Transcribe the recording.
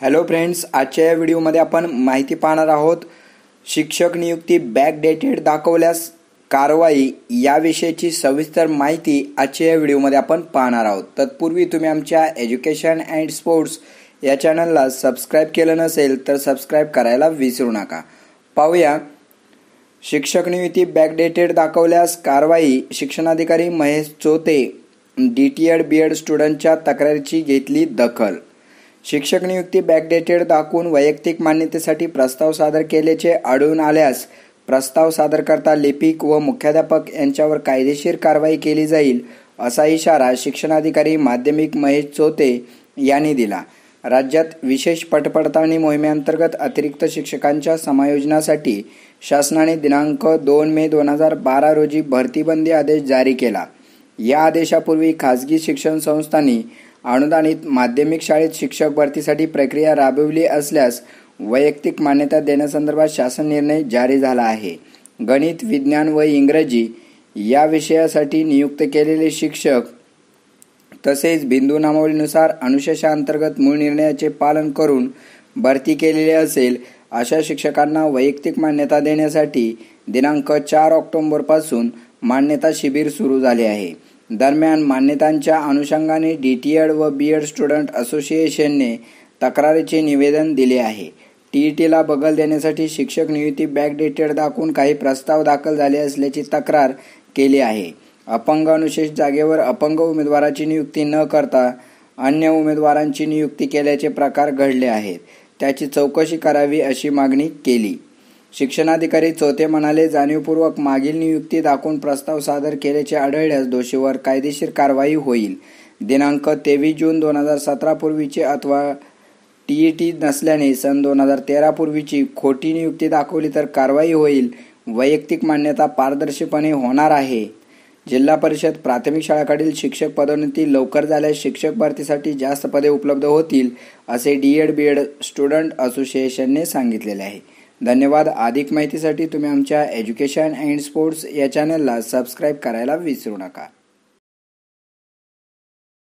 Hello friends आजच्या या व्हिडिओमध्ये आपण माहिती पाहणार आहोत शिक्षक नियुक्ती बॅकडेटेड दाखवल्यास कारवाई याविषयीची सविस्तर माहिती आजच्या या व्हिडिओमध्ये आपण पाहणार आहोत. तत्पूर्वी तुम्ही आमच्या एज्युकेशन अँड स्पोर्ट्स या चॅनलला सबस्क्राईब केलं नसेल तर सबस्क्राईब करायला विसरू नका. पाहूया. शिक्षक नियुक्ती बॅकडेटेड दाखवल्यास कारवाई शिक्षणाधिकारी Mahesh Chote D T Ed B Ed स्टुडंटच्या तक्रारीची घेतली दखल. शिक्षक नियुक्ती बॅकडेटेड दाखवून वैयक्तिक मान्यतेसाठी प्रस्ताव सादर केल्याचे आढळून आल्यास प्रस्ताव सादर करता लिपिक व मुख्याध्यापक यांच्यावर कायदेशीर कारवाई केली जाईल असा इशारा शिक्षणाधिकारी माध्यमिक महेश चोते यांनी दिला. राज्यात विशेष पटपडताळणी मोहिमेअंतर्गत अतिरिक्त शिक्षकांच्या समायोजनासाठी शासनाने दिनांक दोन मे दोन हजार बारा रोजी भरतीबंदी आदेश जारी केला. या आदेशापूर्वी खासगी शिक्षण संस्थांनी अनुदानित माध्यमिक शाळेत शिक्षक भरतीसाठी प्रक्रिया राबविली असल्यास वैयक्तिक मान्यता देण्यासंदर्भात शासन निर्णय जारी झाला आहे. गणित विज्ञान व इंग्रजी या विषयासाठी नियुक्त केलेले शिक्षक तसेच बिंदू नामावलीनुसार अनुशेषाअंतर्गत मूळ निर्णयाचे पालन करून भरती केलेली असेल अशा शिक्षकांना वैयक्तिक मान्यता देण्यासाठी दिनांक चार ऑक्टोबरपासून मान्यता शिबिर सुरू झाले आहे. दरम्यान मान्यतांच्या अनुषंगाने डी टी एड व बी एड स्टुडंट असोसिएशनने तक्रारीचे निवेदन दिले आहे. टी ई टीला बगल देण्यासाठी शिक्षक नियुक्ती बॅकडेटेड दाखवून काही प्रस्ताव दाखल झाले असल्याची तक्रार केली आहे. अपंग अनुशेष जागेवर अपंग उमेदवाराची नियुक्ती न करता अन्य उमेदवारांची नियुक्ती केल्याचे प्रकार घडले आहेत. त्याची चौकशी करावी अशी मागणी केली. शिक्षणाधिकारी चौथे म्हणाले जाणीवपूर्वक मागील नियुक्ती दाखवून प्रस्ताव सादर केल्याचे आढळल्यास दोषीवर कायदेशीर कारवाई होईल. दिनांक तेवीस जून दोन हजार सतरा पूर्वीचे अथवा टी टी नसल्याने सन दोन हजार तेरा पूर्वीची खोटी नियुक्ती दाखवली तर कारवाई होईल. वैयक्तिक मान्यता पारदर्शीपणे होणार आहे. जिल्हा परिषद प्राथमिक शाळाकडील शिक्षक पदोन्नती लवकर झाल्यास शिक्षक भरतीसाठी जास्त पदे उपलब्ध होतील असे D Ed B Ed student असोसिएशनने सांगितलेले आहे. धन्यवाद. अधिक माहितीसाठी तुम्ही आमच्या एज्युकेशन अँड स्पोर्ट्स या चॅनलला सबस्क्राईब करायला विसरू नका.